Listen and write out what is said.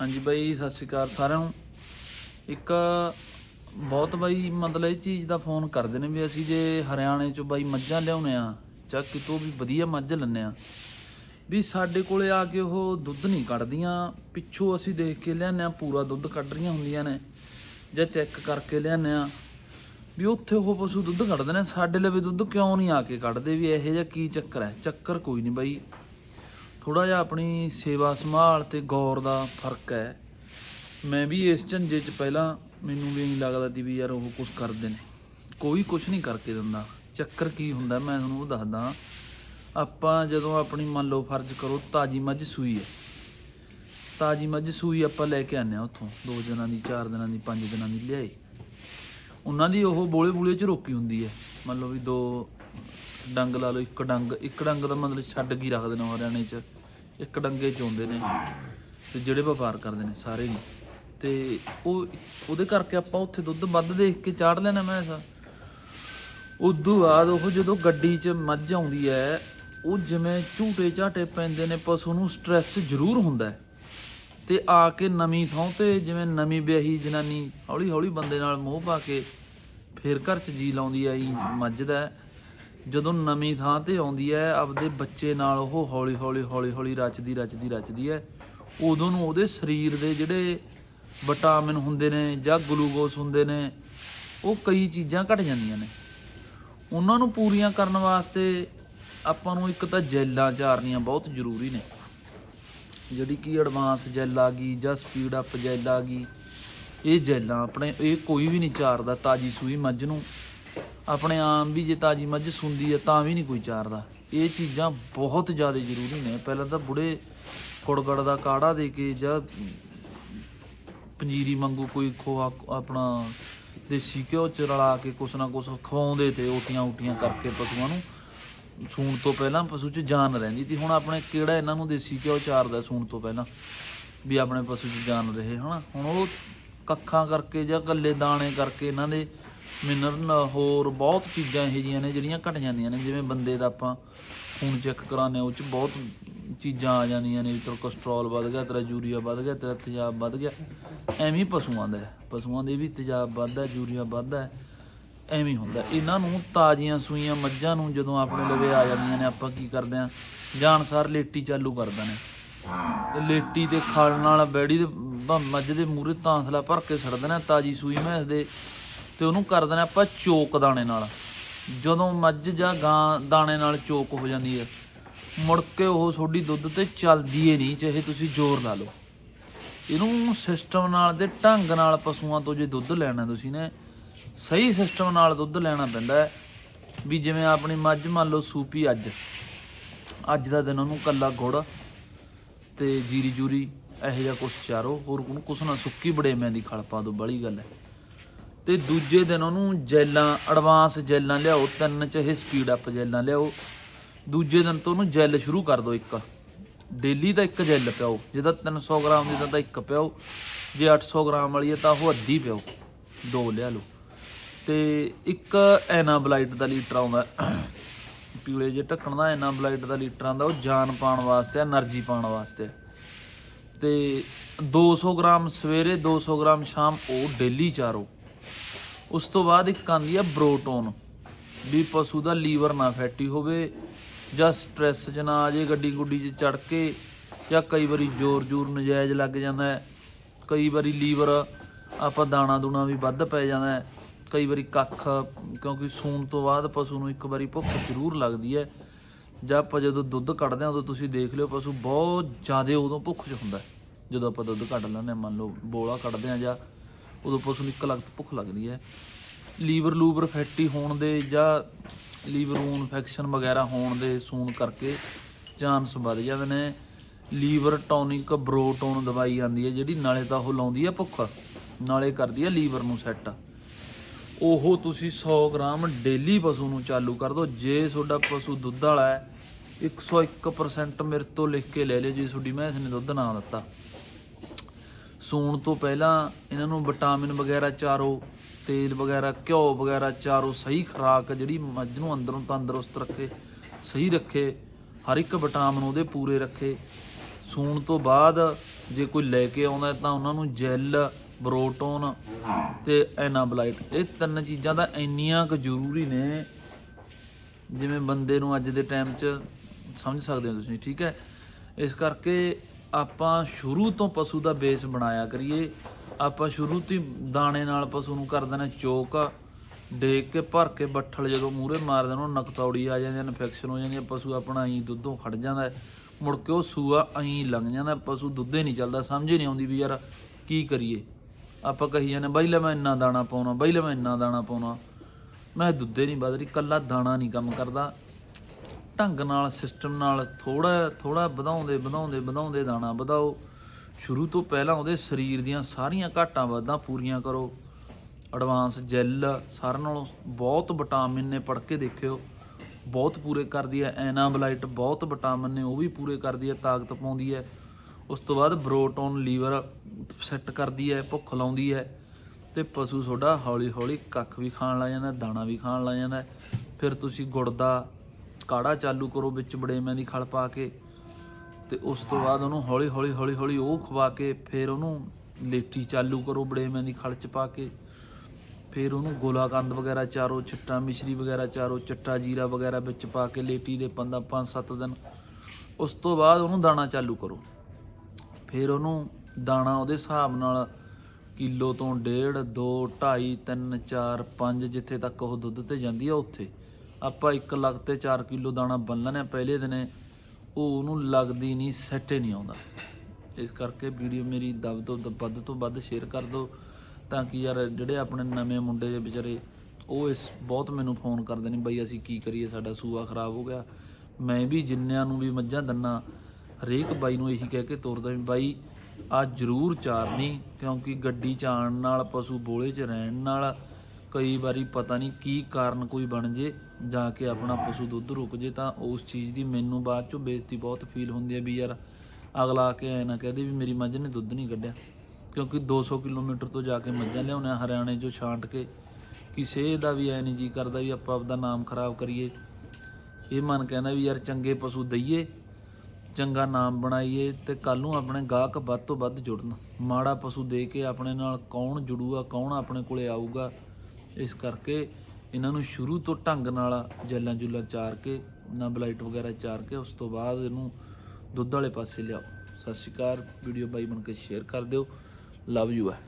ਹਾਂਜੀ ਬਾਈ, ਸਤਿ ਸ਼੍ਰੀ ਅਕਾਲ ਸਾਰਿਆਂ ਨੂੰ। ਇੱਕ ਬਹੁਤ ਬਾਈ, ਮਤਲਬ ਇਹ ਚੀਜ਼ ਦਾ ਫੋਨ ਕਰਦੇ ਨੇ ਵੀ ਅਸੀਂ ਜੇ ਹਰਿਆਣੇ ਚੋਂ ਬਾਈ ਮੱਝਾਂ ਲਿਆਉਣੇ ਆ ਜਾਂ ਕਿਤੋਂ ਵੀ ਵਧੀਆ ਮੱਝ ਲੈਣੇ ਆ, ਵੀ ਸਾਡੇ ਕੋਲੇ ਆ ਕੇ ਉਹ ਦੁੱਧ ਨਹੀਂ ਕੱਢਦੀਆਂ। ਪਿੱਛੋਂ ਅਸੀਂ ਦੇਖ ਕੇ ਲਿਆਉਂਦੇ ਆ, ਪੂਰਾ ਦੁੱਧ ਕੱਢ ਰਹੀਆਂ ਹੁੰਦੀਆਂ ਨੇ ਜਾਂ ਚੈੱਕ ਕਰਕੇ ਲਿਆਉਂਦੇ ਆ। ਵੀ ਉੱਥੇ ਉਹ ਪਸ਼ੂ ਦੁੱਧ ਕੱਢਦੇ ਨੇ, ਸਾਡੇ ਲਈ ਵੀ ਦੁੱਧ ਕਿਉਂ ਨਹੀਂ ਆ ਕੇ ਕੱਢਦੇ? ਵੀ ਇਹੋ ਜਿਹਾ ਕੀ ਚੱਕਰ ਹੈ? ਚੱਕਰ ਕੋਈ ਨਹੀਂ ਬਾਈ। ਥੋੜਾ ਜਿਹਾ ਆਪਣੀ ਸੇਵਾ ਸੰਭਾਲ ਤੇ ਗੌਰ ਦਾ ਫ਼ਰਕ ਹੈ। ਮੈਂ ਵੀ ਇਸ ਝੰਜੇ 'ਚ ਪਹਿਲਾਂ ਮੈਨੂੰ ਵੀ ਨਹੀਂ ਲੱਗਦਾ ਸੀ ਵੀ ਯਾਰ ਉਹ ਕੁਝ ਕਰਦੇ ਨੇ। ਕੋਈ ਕੁਝ ਨਹੀਂ ਕਰਕੇ ਦਿੰਦਾ। ਚੱਕਰ ਕੀ ਹੁੰਦਾ ਮੈਂ ਤੁਹਾਨੂੰ ਉਹ ਦੱਸਦਾ। ਆਪਾਂ ਜਦੋਂ ਆਪਣੀ ਮੰਨ ਲਓ ਫਰਜ਼ ਕਰੋ ਤਾਜੀ ਮੱਝ ਸੂਈ ਹੈ। ਤਾਜੀ ਮੱਝ ਸੂਈ ਆਪਾਂ ਲੈ ਕੇ ਆਨੇ ਆ ਉੱਥੋਂ। ਦੋ ਦਿਨਾਂ ਦੀ, ਚਾਰ ਦਿਨਾਂ ਦੀ, ਪੰਜ ਦਿਨਾਂ ਦੀ ਲਿਆਈ। ਉਹਨਾਂ ਦੀ ਉਹ ਬੋਲੇ ਬੋਲੇ 'ਚ ਰੋਕੀ ਹੁੰਦੀ ਹੈ। ਮੰਨ ਲਓ ਵੀ ਦੋ ਡੰਗ ਲਾ ਲਓ, ਇੱਕ ਡੰਗ ਇੱਕ ਡੰਗ ਦਾ ਮਤਲਬ ਛੱਡ ਕੇ ਹੀ ਰੱਖਦੇ ਨੇ ਹਰਿਆਣੇ 'ਚ? ਇੱਕ ਡੰਗੇ 'ਚ ਆਉਂਦੇ ਨੇ ਤੇ ਜਿਹੜੇ ਵਪਾਰ ਕਰਦੇ ਨੇ ਸਾਰੇ ਹੀ। ਤੇ ਉਹ ਉਹਦੇ ਕਰਕੇ ਆਪਾਂ ਉੱਥੇ ਦੁੱਧ ਵੱਧ ਦੇਖ ਕੇ ਚਾੜ ਲੈਣਾ ਮੈਂ ਐਸਾ ਉਦੋਂ ਬਾਅਦ ਉਹ ਜਦੋਂ ਗੱਡੀ 'ਚ ਮੱਝ ਆਉਂਦੀ ਹੈ ਉਹ ਜਿਵੇਂ ਝੂਟੇ ਝਾਟੇ ਪੈਂਦੇ ਨੇ, ਪਸ਼ੂ ਨੂੰ ਸਟ੍ਰੈਸ ਜ਼ਰੂਰ ਹੁੰਦਾ ਹੈ ਤੇ ਆ ਕੇ ਨਵੀਂ ਥਾਂ ਤੇ ਜਿਵੇਂ ਨਵੀਂ ਵਿਆਹੀ ਜਨਾਨੀ ਹੌਲੀ ਹੌਲੀ ਬੰਦੇ ਨਾਲ ਮੋਹ ਪਾ ਕੇ ਫੇਰ ਘਰ 'ਚ ਜੀ ਲਾਉਂਦੀ ਆਈ ਮੱਝ ਦਾ। ਜਦੋਂ ਨਵੀਂ ਥਾਂ ਤੇ ਆਉਂਦੀ ਹੈ, ਆਪਦੇ ਬੱਚੇ ਨਾਲ ਉਹ ਹੌਲੀ ਹੌਲੀ ਹੌਲੀ ਹੌਲੀ ਰਚਦੀ ਰਚਦੀ ਰਚਦੀ ਹੈ। ਉਦੋਂ ਨੂੰ ਉਹਦੇ ਸਰੀਰ ਦੇ ਜਿਹੜੇ ਵਿਟਾਮਿਨ ਹੁੰਦੇ ਨੇ ਜਾਂ ਗਲੂਕੋਸ ਹੁੰਦੇ ਨੇ, ਉਹ ਕਈ ਚੀਜ਼ਾਂ ਘਟ ਜਾਂਦੀਆਂ ਨੇ। ਉਹਨਾਂ ਨੂੰ ਪੂਰੀਆਂ ਕਰਨ ਵਾਸਤੇ ਆਪਾਂ ਨੂੰ ਇੱਕ ਤਾਂ ਜੈਲਾਂ ਚਾਰਨੀਆਂ ਬਹੁਤ ਜ਼ਰੂਰੀ ਨੇ। ਜਿਹੜੀ ਕਿ ਐਡਵਾਂਸ ਜੈਲ ਆ ਗਈ ਜਾਂ ਸਪੀਡ ਅਪ ਜੈਲ ਆ ਗਈ, ਇਹ ਜੈਲਾਂ ਆਪਣੇ, ਇਹ ਕੋਈ ਵੀ ਨਹੀਂ ਚਾਰਦਾ ਤਾਜੀ ਸੂਈ ਮੱਝ ਨੂੰ। ਆਪਣੇ ਆਮ ਵੀ ਜੇ ਤਾਜੀ ਮੱਝ ਸੁੰਦੀ ਹੈ ਤਾਂ ਵੀ ਨਹੀਂ ਕੋਈ ਚਾਰਦਾ। ਇਹ ਚੀਜ਼ਾਂ ਬਹੁਤ ਜ਼ਿਆਦਾ ਜ਼ਰੂਰੀ ਨੇ। ਪਹਿਲਾਂ ਤਾਂ ਬੁੜੇ ਕੁੜਗੜ ਦਾ ਕਾੜਾ ਦੇ ਕੇ ਜਾਂ ਪੰਜੀਰੀ ਵਾਂਗੂ ਕੋਈ ਖੋਆ, ਆਪਣਾ ਦੇਸੀ ਘਿਓ ਚ ਰਲਾ ਕੇ ਕੁਛ ਨਾ ਕੁਛ ਖਵਾਉਂਦੇ ਤੇ ਓਟੀਆਂ ਓਟੀਆਂ ਕਰਕੇ ਪਸ਼ੂਆਂ ਨੂੰ ਸੂਣ ਤੋਂ ਪਹਿਲਾਂ ਪਸ਼ੂ 'ਚ ਜਾਨ ਰਹਿੰਦੀ ਸੀ। ਹੁਣ ਆਪਣੇ ਕਿਹੜਾ ਇਹਨਾਂ ਨੂੰ ਦੇਸੀ ਘਿਓ ਚਾਰਦਾ ਸੂਣ ਤੋਂ ਪਹਿਲਾਂ? ਵੀ ਆਪਣੇ ਪਸ਼ੂ 'ਚ ਜਾਨ ਰਹੇ, ਹਨਾ? ਹੁਣ ਉਹ ਕੱਖਾਂ ਕਰਕੇ ਜਾਂ ਕੱਲੇ ਦਾਣੇ ਕਰਕੇ ਇਹਨਾਂ ਦੇ ਮਿਨਰਲ ਹੋਰ ਬਹੁਤ ਚੀਜ਼ਾਂ ਇਹੋ ਜਿਹੀਆਂ ਨੇ ਜਿਹੜੀਆਂ ਘਟ ਜਾਂਦੀਆਂ ਨੇ, ਜਿਵੇਂ ਬੰਦੇ ਦਾ ਆਪਾਂ ਖੂਨ ਚੈੱਕ ਕਰਾਉਂਦੇ ਉਹ 'ਚ ਬਹੁਤ ਚੀਜ਼ਾਂ ਆ ਜਾਂਦੀਆਂ ਨੇ ਵੀ ਤੇਰਾ ਕੋਲੇਸਟ੍ਰੋਲ ਵੱਧ ਗਿਆ, ਤੇਰਾ ਯੂਰੀਆ ਵੱਧ ਗਿਆ, ਤੇਰਾ ਤੇਜ਼ਾਬ ਵੱਧ ਗਿਆ, ਐਵੇਂ ਪਸ਼ੂਆਂ ਦਾ ਪਸ਼ੂਆਂ ਦੇ ਵੀ ਤੇਜ਼ਾਬ ਵੱਧਦਾ ਯੂਰੀਆ ਵੱਧਦਾ ਐਵੇਂ ਹੁੰਦਾ। ਇਹਨਾਂ ਨੂੰ ਤਾਜ਼ੀਆਂ ਸੂਈਆਂ ਮੱਝਾਂ ਨੂੰ ਜਦੋਂ ਆਪਣੇ ਲਵੇ ਆ ਜਾਂਦੀਆਂ ਨੇ, ਆਪਾਂ ਕੀ ਕਰਦੇ ਆ ਜਾਨਸਾਰ ਲੇਟੀ ਚਾਲੂ ਕਰਦੇ ਨੇ। ਤੇ ਲੇਟੀ ਦੇ ਖਲ ਨਾਲ, ਬੈੜੀ ਦੇ ਮੱਝ ਦੇ ਮੂਰੇ ਤਾਂਸਲਾ ਭਰ ਕੇ ਛੱਡ ਦੇਣਾ ਤਾਜੀ ਸੂਈ ਮੈਸ ਦੇ ਤੇ ਉਹਨੂੰ ਕਰ ਦੇਣਾ ਆਪਾਂ ਚੋਕ ਦਾਣੇ ਨਾਲ। ਜਦੋਂ ਮੱਝ ਜਾਂ ਗਾਂ ਦਾਣੇ ਨਾਲ ਚੋਕ ਹੋ ਜਾਂਦੀ ਹੈ, ਮੁੜ ਕੇ ਉਹ ਤੁਹਾਡੀ ਦੁੱਧ ਤੇ ਚੱਲਦੀ ਏ ਨਹੀਂ, ਚਾਹੇ ਤੁਸੀਂ ਜ਼ੋਰ ਲਾ ਲਓ। ਇਹਨੂੰ ਸਿਸਟਮ ਨਾਲ ਤੇ ਢੰਗ ਨਾਲ ਪਸ਼ੂਆਂ ਤੋਂ ਜੇ ਦੁੱਧ ਲੈਣਾ ਤੁਸੀਂ ਨੇ, ਸਹੀ ਸਿਸਟਮ ਨਾਲ ਦੁੱਧ ਲੈਣਾ ਪੈਂਦਾ ਹੈ। ਵੀ ਜਿਵੇਂ ਆਪਣੀ ਮੱਝ ਮੰਨ ਲਓ ਸੂਪੀ ਅੱਜ। ਅੱਜ ਦਾ ਦਿਨ ਉਹਨੂੰ ਕੱਲਾ ਗੁੜ ਤੇ ਜੀਰੀ ਜੂਰੀ ਇਹੋ ਜਿਹਾ ਕੁਛ ਚਾਰੋ, ਹੋਰ ਕੁਛ ਨਾ ਸੁੱਕੀ ਬੜੇਮਿਆਂ ਦੀ ਖਲਪਾ ਤੋਂ ਦੋ ਬੜੀ ਗੱਲ ਹੈ। ਤੇ ਦੂਜੇ ਦਿਨ ਉਹਨੂੰ ਜੈਲਾਂ ਐਡਵਾਂਸ ਜੈਲਾਂ ਲਿਆਓ, ਤਿੰਨ ਚ ਇਹ ਸਪੀਡ ਅਪ ਜੈਲਾਂ ਲਿਆਓ। ਦੂਜੇ ਦਿਨ ਤੋਂ ਉਹਨੂੰ ਜੈਲ ਸ਼ੁਰੂ ਕਰ ਦਿਓ ਇੱਕ। ਡੇਲੀ ਦਾ ਇੱਕ ਜੈਲ ਪਿਆਓ, ਜਿਹਦਾ 300 ਗ੍ਰਾਮ ਦੀ ਤਾਂ ਇੱਕ ਪਿਆਓ। ਜੇ 800 ਗ੍ਰਾਮ ਵਾਲੀ ਹੈ ਤਾਂ ਉਹ ਅੱਧੀ ਪਿਓ ਦੋ ਲਿਆ ਲਓ। ਤੇ ਇੱਕ ਐਨਾਬਲਾਈਟ ਦਾ ਲੀਟਰ ਆਉਂਦਾ। ਪੀਲੇ ਜੇ ਢੱਕਣ ਦਾ ਐਨਾਬਲਾਈਟ ਦਾ ਲੀਟਰ ਆਉਂਦਾ, ਉਹ ਜਾਨ ਪਾਉਣ ਵਾਸਤੇ એનર્ਜੀ ਪਾਉਣ ਵਾਸਤੇ ਤੇ 200 ਗ੍ਰਾਮ ਸਵੇਰੇ 200 ਗ੍ਰਾਮ ਸ਼ਾਮ, ਉਹ ਡੇਲੀ ਚਾਰੋ। ਉਸ ਤੋਂ ਬਾਅਦ ਇੱਕ ਆਂਦੀ ਆ ਬਰੋਟੋਨ, ਵੀ ਪਸ਼ੂ ਦਾ ਲੀਵਰ ਨਾ ਫੈਟੀ ਹੋਵੇ ਜਾਂ ਸਟ੍ਰੈਸ 'ਚ ਨਾ ਆ ਜੇ ਗੱਡੀ ਗੁੱਡੀ 'ਚ ਚੜ ਕੇ ਜਾਂ ਕਈ ਵਾਰੀ ਜ਼ੋਰ ਜ਼ੋਰ ਨਜਾਇਜ਼ ਲੱਗ ਜਾਂਦਾ ਕਈ ਵਾਰੀ ਲੀਵਰ ਆਪਾਂ ਦਾਣਾ ਦੂਣਾ ਵੀ ਵੱਧ ਪੈ ਜਾਂਦਾ ਕਈ ਵਾਰੀ ਕੱਖ, ਕਿਉਂਕਿ ਸੂਣ ਤੋਂ ਬਾਅਦ ਪਸ਼ੂ ਨੂੰ ਇੱਕ ਵਾਰੀ ਭੁੱਖ ਜ਼ਰੂਰ ਲੱਗਦੀ ਹੈ, ਜਾਂ ਆਪਾਂ ਜਦੋਂ ਦੁੱਧ ਕੱਢਦੇ ਹਾਂ ਉਦੋਂ ਤੁਸੀਂ ਦੇਖ ਲਿਓ ਪਸ਼ੂ ਬਹੁਤ ਜ਼ਿਆਦਾ ਉਦੋਂ ਭੁੱਖ 'ਚ ਹੁੰਦਾ ਜਦੋਂ ਆਪਾਂ ਦੁੱਧ ਕੱਢ ਲੈਂਦੇ ਹਾਂ, ਮੰਨ ਲਓ ਬੋਲਾ ਕੱਢਦੇ ਹਾਂ ਜਾਂ ਉਦੋਂ ਪਸ਼ੂ ਨੂੰ ਇੱਕ ਲਗਤ ਭੁੱਖ ਲੱਗਦੀ ਹੈ। ਲੀਵਰ ਲੂਵਰ ਫੈਟੀ ਹੋਣ ਦੇ ਜਾਂ ਲੀਵਰ ਨੂੰ ਇਨਫੈਕਸ਼ਨ ਵਗੈਰਾ ਹੋਣ ਦੇ ਸੂਣ ਕਰਕੇ ਚਾਂਸ ਵੱਧ ਜਾਂਦੇ ਨੇ। ਲੀਵਰ ਟੌਨਿਕ ਬਰੋਟੋਨ ਦਵਾਈ ਆਂਦੀ ਹੈ ਜਿਹੜੀ ਨਾਲੇ ਤਾਂ ਉਹ ਲਾਉਂਦੀ ਹੈ ਭੁੱਖ, ਨਾਲੇ ਕਰਦੀ ਹੈ ਲੀਵਰ ਨੂੰ ਸੈੱਟ। ਉਹ ਤੁਸੀਂ 100 ਗ੍ਰਾਮ ਡੇਲੀ ਪਸ਼ੂ ਨੂੰ ਚਾਲੂ ਕਰ ਦਿਓ। ਜੇ ਤੁਹਾਡਾ ਪਸ਼ੂ ਦੁੱਧ ਵਾਲਾ ਹੈ 101% ਮੇਰੇ ਤੋਂ ਲਿਖ ਕੇ ਲੈ ਲਿਓ। ਜੇ ਤੁਹਾਡੀ ਮੈਂਸ ਨੇ ਦੁੱਧ ਨਾ ਦਿੱਤਾ। ਸੂਣ ਤੋਂ ਪਹਿਲਾਂ ਇਹਨਾਂ ਨੂੰ ਵਿਟਾਮਿਨ ਵਗੈਰਾ ਚਾਰੋ, ਤੇਲ ਵਗੈਰਾ, ਘਿਓ ਵਗੈਰਾ ਚਾਰੋ ਸਹੀ ਖੁਰਾਕ ਜਿਹੜੀ ਮੱਝ ਨੂੰ ਅੰਦਰੋਂ ਤੰਦਰੁਸਤ ਰੱਖੇ, ਸਹੀ ਰੱਖੇ, ਹਰ ਇੱਕ ਵਿਟਾਮਿਨ ਉਹਦੇ ਪੂਰੇ ਰੱਖੇ। ਸੂਣ ਤੋਂ ਬਾਅਦ ਜੇ ਕੋਈ ਲੈ ਕੇ ਆਉਂਦਾ ਤਾਂ ਉਹਨਾਂ ਨੂੰ ਜੈਲ, ਬਰੋਟੋਨ ਤੇ ਐਨਾਬਲਾਈਟ। ਇਹ ਤਿੰਨ ਚੀਜ਼ਾਂ ਤਾਂ ਇੰਨੀਆਂ ਕੁ ਜ਼ਰੂਰੀ ਨੇ, ਜਿਵੇਂ ਬੰਦੇ ਨੂੰ ਅੱਜ ਦੇ ਟਾਈਮ 'ਚ ਸਮਝ ਸਕਦੇ ਹੋ ਤੁਸੀਂ, ਠੀਕ ਹੈ? ਇਸ ਕਰਕੇ ਆਪਾਂ ਸ਼ੁਰੂ ਤੋਂ ਪਸ਼ੂ ਦਾ ਬੇਸ ਬਣਾਇਆ ਕਰੀਏ। ਆਪਾਂ ਸ਼ੁਰੂ ਤੋਂ ਹੀ ਦਾਣੇ ਨਾਲ ਪਸ਼ੂ ਨੂੰ ਕਰ ਦੇਣਾ ਚੋਕ ਡੇਕ ਕੇ, ਭਰ ਕੇ, ਬੱਠਲ ਜਦੋਂ ਮੂਰੇ ਮਾਰਦੇ ਦੇਣਾ, ਉਹਨੂੰ ਨਕਤੌੜੀ ਆ ਜਾਂਦੀ ਹੈ ਇਨਫੈਕਸ਼ਨ ਹੋ ਜਾਂਦੀ ਹੈ ਪਸ਼ੂ ਆਪਣਾ ਐਂ ਦੁੱਧੋਂ ਖੜ ਜਾਂਦਾ ਹੈ। ਮੁੜ ਕੇ ਉਹ ਸੂਆ ਐਂ ਲੰਘ ਜਾਂਦਾ, ਪਸ਼ੂ ਦੁੱਧੇ ਨਹੀਂ ਚੱਲਦਾ, ਸਮਝ ਹੀ ਨਹੀਂ ਆਉਂਦੀ ਵੀ ਯਾਰ ਕੀ ਕਰੀਏ। ਆਪਾਂ ਕਹੀ ਜਾਂਦੇ ਬਾਈ ਲੈ ਮੈਂ ਇੰਨਾ ਦਾਣਾ ਪਾਉਣਾ, ਬਾਈ ਲੈ ਮੈਂ ਇੰਨਾ ਦਾਣਾ ਪਾਉਣਾ। ਮੈਂ ਦੁੱਧੇ ਨਹੀਂ ਵੱਧ ਰਹੀ ਕੱਲਾ ਦਾਣਾ ਨਹੀਂ ਕੰਮ ਕਰਦਾ। ਢੰਗ ਨਾਲ ਸਿਸਟਮ ਨਾਲ ਥੋੜਾ ਥੋੜਾ ਵਧਾਉਂਦੇ ਵਧਾਉਂਦੇ ਵਧਾਉਂਦੇ ਦਾਣਾ ਵਧਾਓ। ਸ਼ੁਰੂ ਤੋਂ ਪਹਿਲਾਂ ਉਹਦੇ ਸਰੀਰ ਦੀਆਂ ਸਾਰੀਆਂ ਘਾਟਾਂ ਵਾਧਾਂ ਪੂਰੀਆਂ ਕਰੋ। ਐਡਵਾਂਸ ਜੈਲ ਸਾਰਿਆਂ ਨਾਲੋਂ ਬਹੁਤ ਵਿਟਾਮਿਨ ਨੇ ਪੜ ਕੇ ਦੇਖਿਓ। ਬਹੁਤ ਪੂਰੇ ਕਰਦੀ ਹੈ, ਐਨਾਬਲਾਈਟ ਬਹੁਤ ਵਿਟਾਮਿਨ ਨੇ, ਉਹ ਵੀ ਪੂਰੇ ਕਰਦੀ ਹੈ, ਤਾਕਤ ਪਾਉਂਦੀ ਹੈ। ਉਸ ਤੋਂ ਬਾਅਦ ਬਰੋਟੋਨ ਲੀਵਰ ਸੈੱਟ ਕਰਦੀ ਹੈ, ਭੁੱਖ ਲਾਉਂਦੀ ਹੈ। ਤੇ ਪਸ਼ੂ ਤੁਹਾਡਾ ਹੌਲੀ ਹੌਲੀ ਕੱਖ ਵੀ ਖਾਣ ਲੱਗ ਜਾਂਦਾ, ਦਾਣਾ ਵੀ ਖਾਣ ਲੱਗ ਜਾਂਦਾ। ਫਿਰ ਤੁਸੀਂ ਗੁੜ ਦਾ ਕਾੜਾ ਚਾਲੂ ਕਰੋ ਵਿੱਚ ਬੜੇਮਿਆਂ ਦੀ ਖਲ ਪਾ ਕੇ ਤੇ ਉਸ ਤੋਂ ਬਾਅਦ ਉਹਨੂੰ ਹੌਲੀ ਹੌਲੀ ਹੌਲੀ ਹੌਲੀ ਉਹ ਖਵਾ ਕੇ ਫਿਰ ਉਹਨੂੰ ਲੇਟੀ ਚਾਲੂ ਕਰੋ ਬੜੇਮਿਆਂ ਦੀ ਖਲ ਚ ਪਾ ਕੇ। ਫਿਰ ਉਹਨੂੰ ਗੋਲਾਕੰਦ ਵਗੈਰਾ ਚਾਰੋ, ਚਿੱਟਾ ਮਿਸ਼ਰੀ ਵਗੈਰਾ ਚਾਰੋ, ਚਿੱਟਾ ਜੀਰਾ ਵਗੈਰਾ ਵਿੱਚ ਪਾ ਕੇ ਲੇਟੀ ਦੇ ਪੰਦਾ 5-7 ਦਿਨ। ਉਸ ਤੋਂ ਬਾਅਦ ਉਹਨੂੰ ਦਾਣਾ ਚਾਲੂ ਕਰੋ। ਫਿਰ ਉਹਨੂੰ ਦਾਣਾ ਉਹਦੇ ਹਿਸਾਬ ਨਾਲ ਕਿਲੋ ਤੋਂ ਡੇਢ 2 2.5 3 4 5 ਜਿੱਥੇ ਤੱਕ ਉਹ ਦੁੱਧ ਤੇ ਜਾਂਦੀ ਆ ਉੱਥੇ। ਆਪਾਂ 1 ਲੱਖ ਤੇ 4 ਕਿਲੋ ਦਾਣਾ ਬੰਨ ਲੈਣੇ ਪਹਿਲੇ ਦਿਨੇ, ਉਹ ਉਹਨੂੰ ਲੱਗਦੀ ਨਹੀਂ ਸੈੱਟ ਨਹੀਂ ਆਉਂਦਾ। ਇਸ ਕਰਕੇ ਵੀਡੀਓ ਮੇਰੀ ਦਬ ਤੋਂ ਦ- ਵੱਧ ਤੋਂ ਵੱਧ ਸ਼ੇਅਰ ਕਰ ਦਿਓ, ਤਾਂ ਕਿ ਯਾਰ ਜਿਹੜੇ ਆਪਣੇ ਨਵੇਂ ਮੁੰਡੇ ਜੇ ਵਿਚਾਰੇ, ਉਹ ਇਸ ਬਹੁਤ ਮੈਨੂੰ ਫੋਨ ਕਰਦੇ ਨੇ, ਬਈ ਅਸੀਂ ਕੀ ਕਰੀਏ, ਸਾਡਾ ਸੂਆ ਖਰਾਬ ਹੋ ਗਿਆ। ਮੈਂ ਵੀ ਜਿੰਨਿਆਂ ਨੂੰ ਵੀ ਮੱਝਾਂ ਦੰਨਾ, ਹਰੇਕ ਬਾਈ ਨੂੰ ਇਹੀ ਕਹਿ ਕੇ ਤੋਰਦਾ ਵੀ ਬਾਈ ਆ ਜ਼ਰੂਰ ਚਾਰਨੀ, ਕਿਉਂਕਿ ਗੱਡੀ ਚ ਆਉਣ ਨਾਲ, ਪਸ਼ੂ ਬੋਲੇ 'ਚ ਰਹਿਣ ਨਾਲ ਕਈ ਵਾਰੀ ਪਤਾ ਨਹੀਂ ਕੀ ਕਾਰਨ ਕੋਈ ਬਣ ਜੇ, ਜਾ ਕੇ ਆਪਣਾ ਪਸ਼ੂ ਦੁੱਧ ਰੁਕ ਜੇ, ਤਾਂ ਉਸ ਚੀਜ਼ ਦੀ ਮੈਨੂੰ ਬਾਅਦ ਚੋਂ ਬੇਇੱਜ਼ਤੀ ਬਹੁਤ ਫੀਲ ਹੁੰਦੀ ਹੈ ਵੀ ਯਾਰ ਅਗਲਾ ਆ ਕੇ ਐ ਨਾ ਕਹਦੇ ਵੀ ਮੇਰੀ ਮੱਝ ਨੇ ਦੁੱਧ ਨਹੀਂ ਕੱਢਿਆ। ਕਿਉਂਕਿ 200 ਕਿਲੋਮੀਟਰ ਤੋਂ ਜਾ ਕੇ ਮੱਝਾਂ ਲਿਆਉਂਦੇ ਆ ਹਰਿਆਣੇ 'ਚੋਂ ਛਾਂਟ ਕੇ ਕਿਸੇ ਦਾ ਵੀ ਐ ਨਹੀਂ ਜੀ ਕਰਦਾ ਵੀ ਆਪਾਂ ਆਪਦਾ ਨਾਮ ਖਰਾਬ ਕਰੀਏ। ਇਹ ਮਨ ਕਹਿੰਦਾ ਵੀ ਯਾਰ ਚੰਗੇ ਪਸ਼ੂ ਦਈਏ, ਚੰਗਾ ਨਾਮ ਬਣਾਈਏ ਤੇ ਕੱਲ ਨੂੰ ਆਪਣੇ ਗਾਹਕ ਵੱਧ ਤੋਂ ਵੱਧ ਜੁੜਨ। ਮਾੜਾ ਪਸ਼ੂ ਦੇ ਕੇ ਆਪਣੇ ਨਾਲ ਕੌਣ ਜੁੜੂਗਾ, ਕੌਣ ਆਪਣੇ ਕੋਲੇ ਆਊਗਾ ਇਸ ਕਰਕੇ ਇਹਨਾਂ ਨੂੰ ਸ਼ੁਰੂ ਤੋਂ ਢੰਗ ਨਾਲ ਜੈਲਾਂ ਜੁਲਾਂ ਚਾਰ ਕੇ ਨਾ ਬਲਾਈਟ ਵਗੈਰਾ ਚਾਰ ਕੇ, ਉਸ ਤੋਂ ਬਾਅਦ ਇਹਨੂੰ ਦੁੱਧ ਵਾਲੇ ਪਾਸੇ ਲਿਆਓ। ਸਤਿ ਸ਼੍ਰੀ ਅਕਾਲ, ਵੀਡੀਓ ਬਾਈ ਬਣ ਕੇ ਸ਼ੇਅਰ ਕਰ ਦਿਓ। ਲਵ ਯੂ ਹੈ